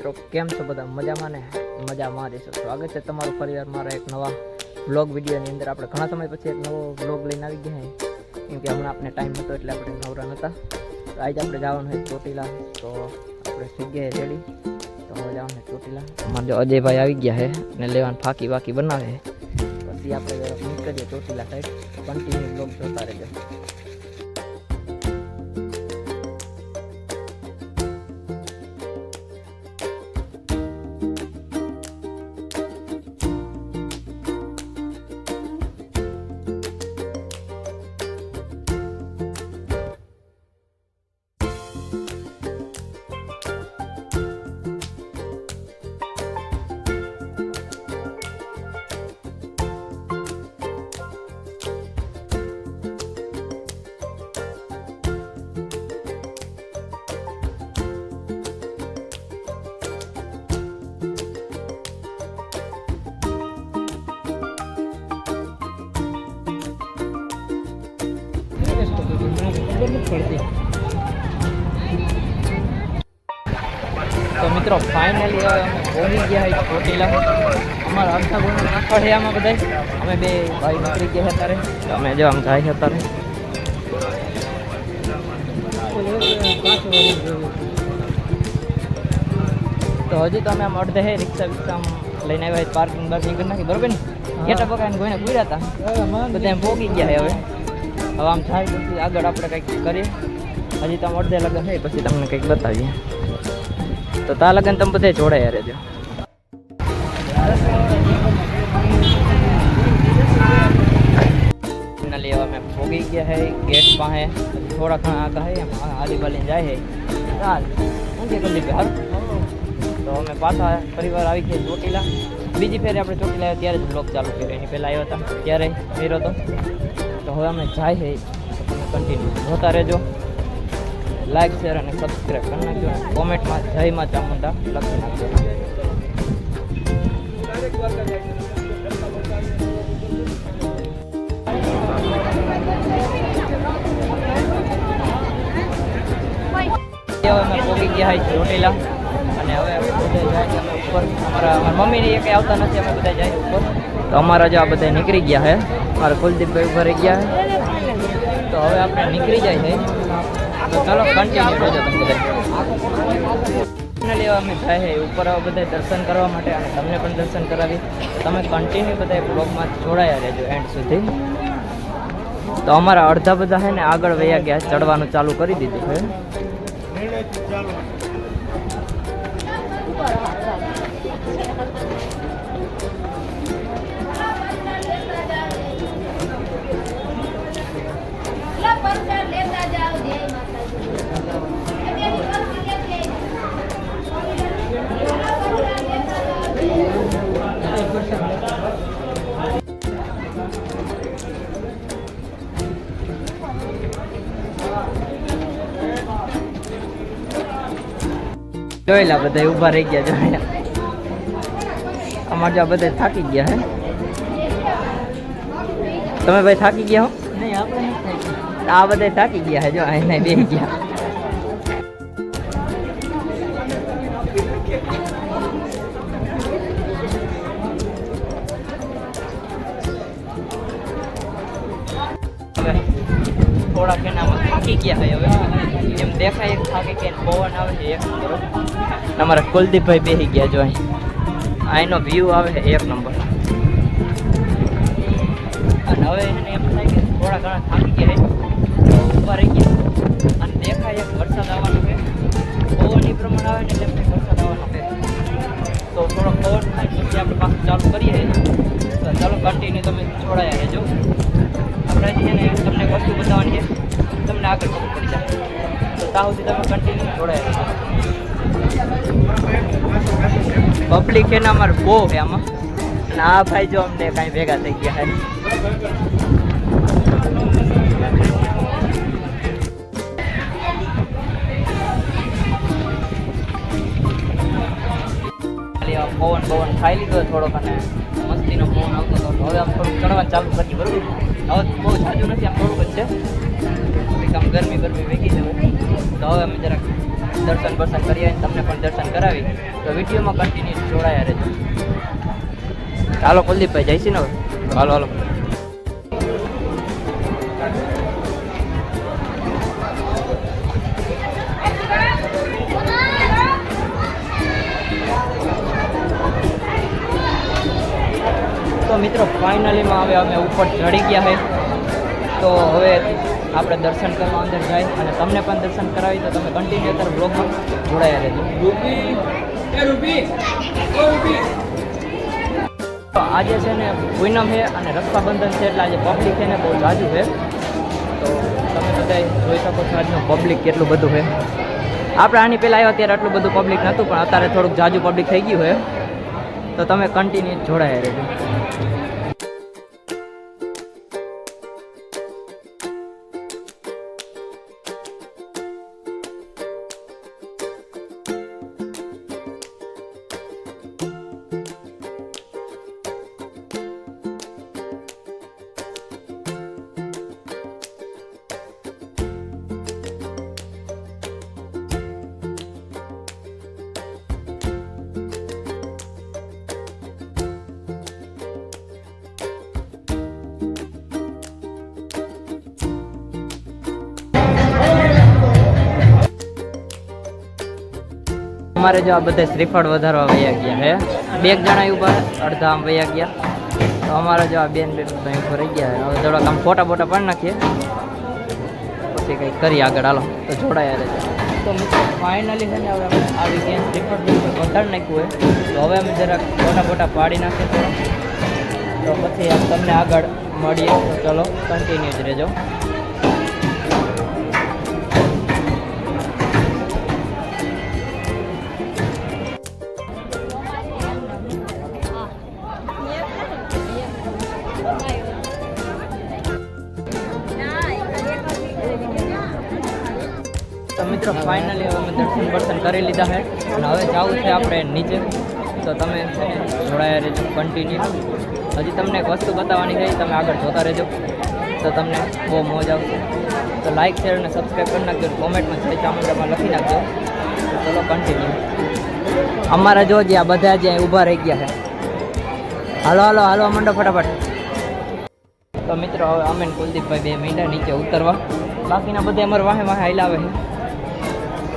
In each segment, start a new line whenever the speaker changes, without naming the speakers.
મિત્રો, કેમ છો બધા? મજામાં ને? મજામાં છો. સ્વાગત છે તમારું પરિવાર મારા એક નવા બ્લોગ વિડીયોની અંદર. આપણે ઘણા સમય પછી એક નવો બ્લોગ લઈને આવી ગયા કેમ કે હમણાં આપણે ટાઈમ હતો એટલે આપણે નવરા નહોતા તો આજે આપણે જવાનું હોય ચોટીલા. તો આપણે થઈ રેડી તો હવે જવાનું છે ચોટીલા. અમારે જો અજયભાઈ આવી ગયા છે ને લેવાનું ફાંકી વાકી બનાવે પછી આપણે નીકળીએ ચોટીલા સાઈડ કન્ટિન્યુ બ્લોગ જોતા રહેજો. તો મિત્રો ફાઇનલી હવે અમે પહોંચી ગયા ચોટીલા. અમારા આખા ગુણ નાખવા છે આમાં બધા અમે બે ભાઈ નીકળી ગયા અત્યારે. તો અમે જો આમ જાય અત્યારે. તો હજી તો અમે આમ અડધે હે રિક્ષા વિક્ષા લઈને આવ્યા પાર્કિંગ બાર્કિંગ કરી નાખી બરોબર ને? ઘેટા પકાઈને કોઈને પૂર્યા હતા. બધા પોગી ગયા હવે. હવે આમ થાય પછી આગળ આપણે કંઈક કરીએ. હજી તો અડધે લગન છે, પછી તમને કંઈક બતાવીએ. તો તા લગન તમે બધે જોડાયા રહેજો. હવે અમે પોગી ગયા છે ગેટ પાસે. થોડા ઘણા આગળ છે એમ હાલી જાય છે ચાલ હાર. તો અમે પાછા પરિવાર આવી ગયા ચોટીલા. બીજી ફેરે આપણે ચોટીલા ત્યારે જ બ્લોગ ચાલુ કર્યો. એની પહેલાં આવ્યો હતા, ત્યારે કર્યો હતો તો હવે અમે જાય છે કન્ટિન્યુ જોતા રહેજો. લાઈક શેર અને સબસ્ક્રાઈબ કરી નાખજો. કોમેન્ટમાં જય માં ચામુંડા લખી નાખજો. હવે અમે પોગી ગયા ચોટીલા. અને હવે બધા જાય અમે ઉપર. અમારા અમારા મમ્મીની એક આવતા નથી, અમે બધા જાય ઉપર. તો અમારા જો આ બધા નીકળી ગયા છે મારા કુલદીપભાઈ ઉપર રહી ગયા છે તો હવે આપણે નીકળી જાય છે તો ચાલો કન્ટિન્યુ કરજો તમે બધા. લેવા અમે જાય છે ઉપર આવા બધા દર્શન કરવા માટે. અને તમને પણ દર્શન કરાવી તમે કન્ટિન્યુ બધા બ્લોગમાં જોડાયા રહેજો એન્ડ સુધી. તો અમારા અડધા બધા છે ને આગળ વયા ગયા ચડવાનું ચાલુ કરી દીધું છે જોયેલા બધા ઊભા રહી ગયા જોયા. અમારે જો બધા થાકી ગયા હે. તમે ભાઈ થાકી ગયા હો? આ બધા થાકી ગયા હે જો એને બે ગયા. થોડાક એનામાં થાકી ગયા છે હવે એમ દેખાય એક થાકી કે પવન આવે છે એક નંબર અમારા કુલદીપભાઈ બેસી ગયા જો અહીં. અહીંનો વ્યૂ આવે છે એક નંબર અને હવે એને એમ થાય કે થોડા ઘણા થાકી ગયા છે. ઊભા રહી ગયા. અને દેખાય એક વરસાદ આવવાનો છે. એ પ્રમાણે આવે ને એટલે વરસાદ આવવાનો છે. તો થોડો પવન થાય પછી આપણે પાછું ચાલુ કરીએ. તો ચાલો કન્ટિન્યુ તમે છોડાયા રહેજો. આપણે હજી એને તમને વસ્તુ બતાવવાની છે. તમને આગળ ખબર પડી જાય. તો ત્યાં સુધી તમે કન્ટિન્યુ જોડાયા પબ્લિક પબ્લિક એના અમારે બહુ છે આમાં. અને આ ભાઈ જો અમને કાંઈ ભેગા થઈ ગયા છે. પવન પવન ખાઈ લીધો થોડોક અને મસ્તીનો પવન આવતો હતો. હવે આમ થોડુંક ચડવાનું ચાલુ કરી બરોબર હવે બહુ જાજુ નથી, આમ થોડુંક જ છે. થોડીક આમ ગરમી ગરમી વેગી છે તો હવે અમે જરાક દર્શન બર્શન કરી આવીને તમને પણ દર્શન કરાવી. તો વિડીયોમાં કન્ટિન્યુ જોડાયા રહેજો. ચાલો કુલદીપભાઈ જઈશું ને હવે હાલો હાલો. તો મિત્રો ફાઇનલીમાં હવે અમે ઉપર ચડી ગયા છે તો હવે આપણે દર્શન કરવા અંદર જાય અને તમને પણ દર્શન કરાવી તો તમે કન્ટિન્યુ અત્યારે બ્લોગમાં જોડાયા રહેજો. આજે છે ને પૂનમ છે અને રક્ષાબંધન છે એટલે આજે પબ્લિક છે ને બહુ જાજુ છે. તો તમે બધા જોઈ શકો છો આજનું પબ્લિક કેટલું બધું છે. આપણે આની પહેલાં આવ્યા ત્યારે આટલું બધું પબ્લિક નહોતું પણ અત્યારે થોડુંક જાજુ પબ્લિક થઈ ગયું છે. તો તમે કન્ટિન્યુ જોડાયા રહેજો. અમારે જો આ બધા શ્રીફળ વધારવા વયા ગયા હે. બે જણા ઊભા અડધા આમ વયા ગયા. તો અમારા જો આ બેન બેન ભાઈ ઉપર રહી ગયા હવે થોડાક આમ ફોટા બોટા પણ નાખીએ. પછી કંઈક કરીએ આગળ. હાલો, તો જોડાયા રહેજો. તો મિત્રો ફાઇનલી છે ને હવે અમે આવી ગયા શ્રીફળ વધારે નાખ્યું હોય તો હવે અમે જરાક ફોટા બોટા પાડી નાખીએ તો પછી આમ તમને આગળ મળીએ. તો ચલો કન્ટિન્યુ જ રહેજો. દર્શન દર્શન કરી લીધા છે. અને હવે જવું છે આપણે નીચે. તો તમે જોડાયા રહેજો કન્ટિન્યુ હજી તમને એક વસ્તુ બતાવવાની છે તમે આગળ જોતા રહેજો. તો તમને બહુ મોજ આવશે. તો લાઇક શેર અને સબસ્ક્રાઈબ કરી નાખજો કોમેન્ટમાં જય ચામુંડામાં લખી નાખજો. ચલો કન્ટિન્યુ અમારા જો જ્યાં બધા જે ઊભા રહી ગયા છે. હાલો હાલો હાલો મંડો ફટાફટ. તો મિત્રો, હવે અમે કુલદીપભાઈ બે મીંડા નીચે ઉતરવા. બાકીના બધા અમારા વાહે વાહે હાલ આવે છે.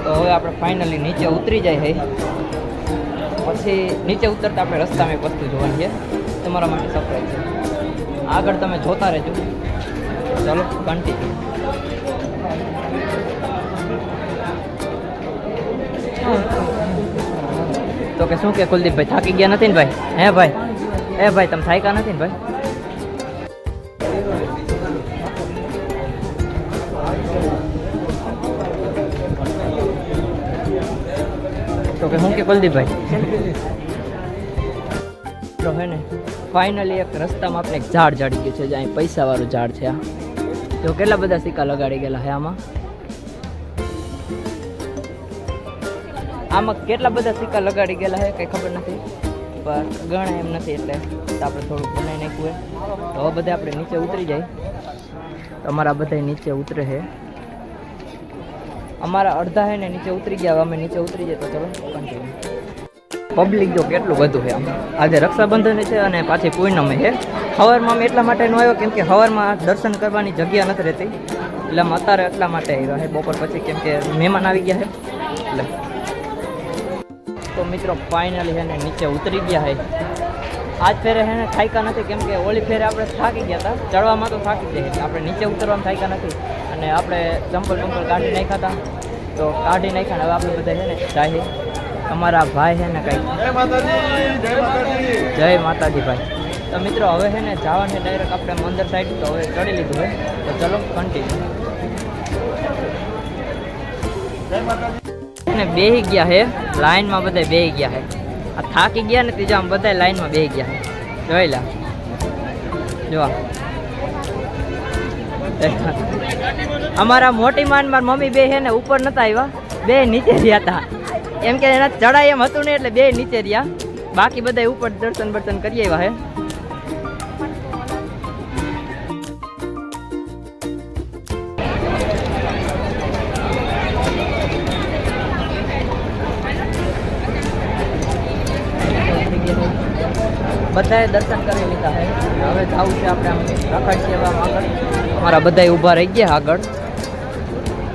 તો હવે આપણે ફાઇનલી નીચે ઉતરી જાય છે પછી નીચે ઉતરતા આપણે રસ્તામાં એક વસ્તુ જોવાની છે. તમારા માટે સરપ્રાઈઝ છે. આગળ તમે જોતા રહેજો. ચલો કન્ટિન્યુ તો કે શું કે કુલદીપભાઈ, થાકી ગયા નથી ને ભાઈ? હે ભાઈ? એ ભાઈ, તમે થાક્યા નથી ને ભાઈ? તો કે શું કે કુલદીપભાઈ? તો હે ને ફાઇનલી એક રસ્તામાં આપણે એક ઝાડ ચડી ગયું છે જ્યાં પૈસાવાળું ઝાડ છે આ જો કેટલા બધા સિક્કા લગાડી ગયેલા છે આમાં? આમાં કેટલા બધા સિક્કા લગાડી ગયેલા છે કંઈ ખબર નથી, પણ ગણે એમ નથી એટલે આપણે થોડુંક બનાવી નાખ્યું હોય તો બધા આપણે નીચે ઉતરી જાય. તો અમારા બધા નીચે ઉતરે છે અમારા અડધા હે ને નીચે ઉતરી ગયા અમે નીચે ઉતરી જાય તો ચલો પબ્લિક જો કેટલું બધું છે આમ. આજે રક્ષાબંધન છે અને પાછી પૂર્ણમે છે સવારમાં અમે એટલા માટે નો આવ્યો, કેમ કે સવારમાં દર્શન કરવાની જગ્યા નથી રહેતી. એટલે અમે અત્યારે એટલા માટે આવ્યા છે બપોર પછી કેમ કે મહેમાન આવી ગયા છે એટલે. તો મિત્રો ફાઇનલી છે ને નીચે ઉતરી ગયા છે આજ ફેરે હેને થાક્યા નથી કેમ કે ઓલી ફેરે આપણે થાકી ગયા હતા. ચડવામાં તો થાકી જાય એટલે આપણે નીચે ઉતરવામાં થાક્યા નથી. અને આપણે ચંપલ ચંપલ કાઢી નાખ્યા હતા. તો કાઢી નાખ્યા હવે આપણે બધા છે ને જાય અમારા ભાઈ છે ને કંઈક
જય માતાજી.
ભાઈ. તો મિત્રો હવે છે ને જવાનું ડાયરેક્ટ આપણે મંદિર સાઈડ તો હવે ચડી લીધું હોય તો ચલો કન્ટિન્યુ ને બેહી ગયા છે. લાઈનમાં બધા બેહી ગયા છે. આ થાકી ગયા ને ત્રીજા આમ બધા લાઈનમાં બે ગયા. જોઈ લા. જો અમારા મોટી માન માર મમ્મી બે હે ને ઉપર નતા આવ્યા બે નીચે રહ્યા હતા એમ કે એના ચડાઈ એમ હતું ને એટલે બે નીચે રહ્યા. બાકી બધા ઉપર દર્શન બર્શન કરી આવ્યા છે બધાએ દર્શન કરી લીધા છે. હવે જવું છે આપણે આમ રખડ સેવા આગળ. અમારા બધાય ઊભા રહી ગયા આગળ.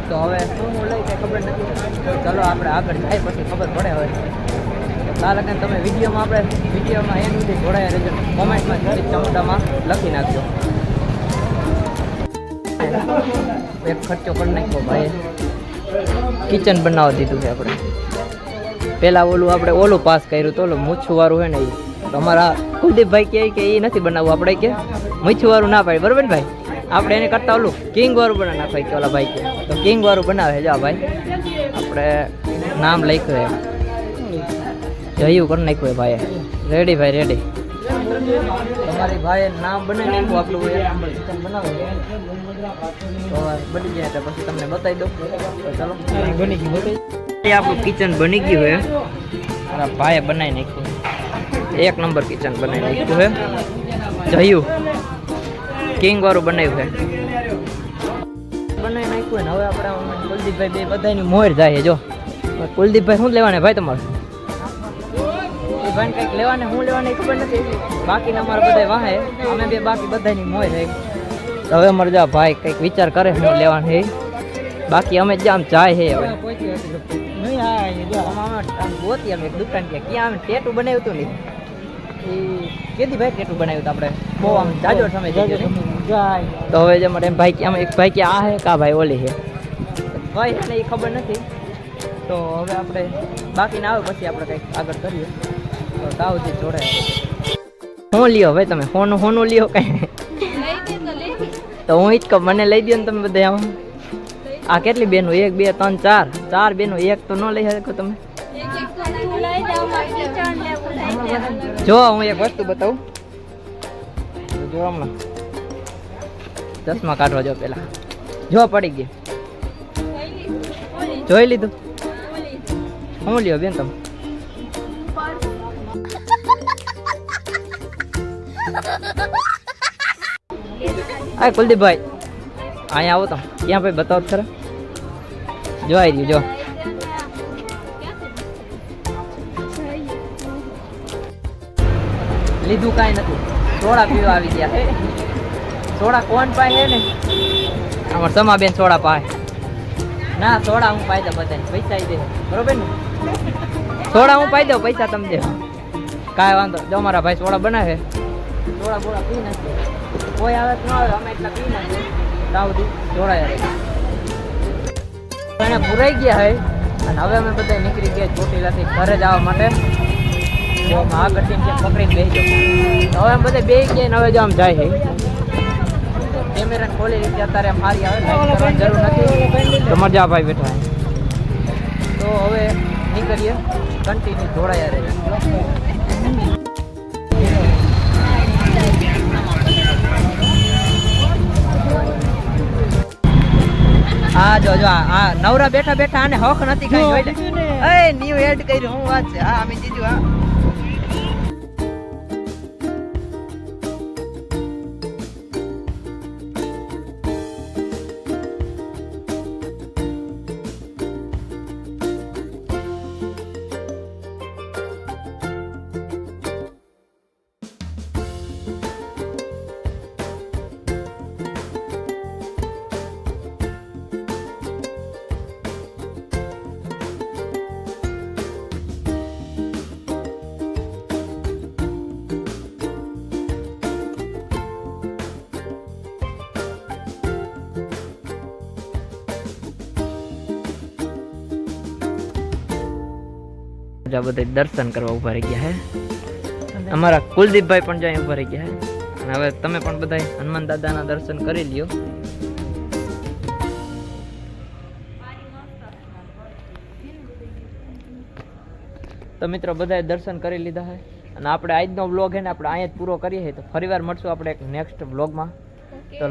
તો હવે શું હું લઈ કંઈ ખબર નથી. ચલો આપણે આગળ જાય પછી ખબર પડે હવે. તાર લગન તમે વિડીયોમાં આપણે વિડીયોમાં એન્ડ સુધી જોડાયા રહેજો. કોમેન્ટમાં જરી ચમડામાં લખી નાખજો. એક ખર્ચો કરી નાખ્યો ભાઈ કિચન બનાવવા દીધું છે આપણે. પહેલાં ઓલું આપણે ઓલું પાસ કર્યું તો ઓલું મૂછુંવાળું હોય ને એ તો અમારા કુલદીપભાઈ કહે કે એ નથી બનાવવું આપણે કે મૂછુંવાળું ના પાડે બરોબર ને ભાઈ? આપણે એને કરતા ઓલું કિંગ વાળું બનાવી. નાખાય કે ઓલા ભાઈ કે. તો કિંગ વાળું બનાવે છે જા ભાઈ. આપણે નામ લખ્યું છે જયું કરી નાખ્યું છે ભાઈએ. રેડી ભાઈ રેડી તમારી ભાઈએ નામ બનાવી નાખ્યું આપણું એક નંબર કિચન બનાવે. તો હવે બની જાય એટલે પછી તમને બતાવી દઉં. તો ચાલો. બની ગયું બતાવી આપણું કિચન બની ગયું છે મારા ભાઈએ બનાવી નાખ્યું. એક નંબર કિચન બનાવી નાખ્યું છે. જયું. કિંગ વાળું બનાવ્યું છે. બનાવી નાખ્યું ને હવે આપણે કુલદીપભાઈ બે બધાની મોર જાય જો. કુલદીપભાઈ શું લેવાને ભાઈ તમારે? કંઈક લેવાને હું લેવાને ખબર નથી. બાકીના અમારા બધા વાહે. અમે બે બાકી બધાની મોર છે. હવે અમારે જા ભાઈ કંઈક વિચાર કરે હું લેવાની બાકી અમે જ આમ જાય હે હવે. અમે દુકાન ક્યાં આમ ટેટુ બનાવ્યું હતું ને? એ કેદી ભાઈ કેટલું બનાવ્યું હતું આપણે? બહુ આમ જાજો સમય થઈ ગયો તો હવે જે મને ભાઈ કે આમ એક ભાઈ કે આ હે કા ભાઈ ઓલી છે ભાઈ એને એ ખબર નથી. તો હવે આપણે બાકીના આવે પછી આપણે કંઈક આગળ કરીએ. તો તાવથી જોડે હું લ્યો ભાઈ તમે હોનું હોનું લ્યો કઈ. તો હું જ કહું મને લઈ દો ને તમે બધા આમ. આ કેટલી બેનો એક બે ત્રણ ચાર. ચાર બેનો એક તો ન લઈ શકો તમે. જો, હું એક વસ્તુ બતાવું. જો હમણાં. ચશ્મા કાઢવા જો પેલા જો, પડી ગઈ. જોઈ લીધું? હું લ્યો બેન તમે? આ કુલદીપભાઈ, અહીંયા આવો તમે. ક્યાં ભાઈ બતાવો ખરા? જોવાઈ રહ્યું, જો. લીધું કાંઈ નથી. સોડા પીવા આવી ગયા સોડા કોણ પાય હે ને? અમાર સમાબેન સોડા પાય. ના, સોડા હું પાઈ દઉં બધાને. પૈસા દે. બરોબર ને? સોડા હું પાઈ દઉં, પૈસા તમે કાંઈ વાંધો જો મારા ભાઈ સોડા બનાવે. સોડા બોડા પી નાખે. કોઈ આવે ન આવે, અમે એટલા પી ત્યાં સુધી જોડાયા એને પુરાઈ ગયા હે અને હવે અમે બધા નીકળી ગયા ચોટીલાથી ઘરે જવા માટે. આમ પકડીને બેસી હવે બધા બે ગયા હવે જો આમ જાય કેમેરા ખોલી રીતે અત્યારે આમ આવે જરૂર નથી. ભાઈ બેઠા તો હવે નીકળીએ કન્ટિન્યુ જોડાયા રહે. હા જો જો આ નવરા બેઠા બેઠા આને હક નથી કઈ જોઈ લે. એ ન્યુ એડ કર્યું હું વાત છે. હા અમે જીજુ હા. બધા બધા દર્શન કરવા ઊભા રહી ગયા હે. અમારા કુલદીપભાઈ પણ જાય ઊભા રહી ગયા હે. અને હવે તમે પણ બધા હનુમાન દાદાના દર્શન કરી લ્યો. તો મિત્રો બધાએ દર્શન કરી લીધા હે. અને આપણે આજનો વ્લોગ હે ને આપણે અહીંયા જ પૂરો કરીએ તો ફરીવાર મળશું આપણે એક નેક્સ્ટ વ્લોગમાં તો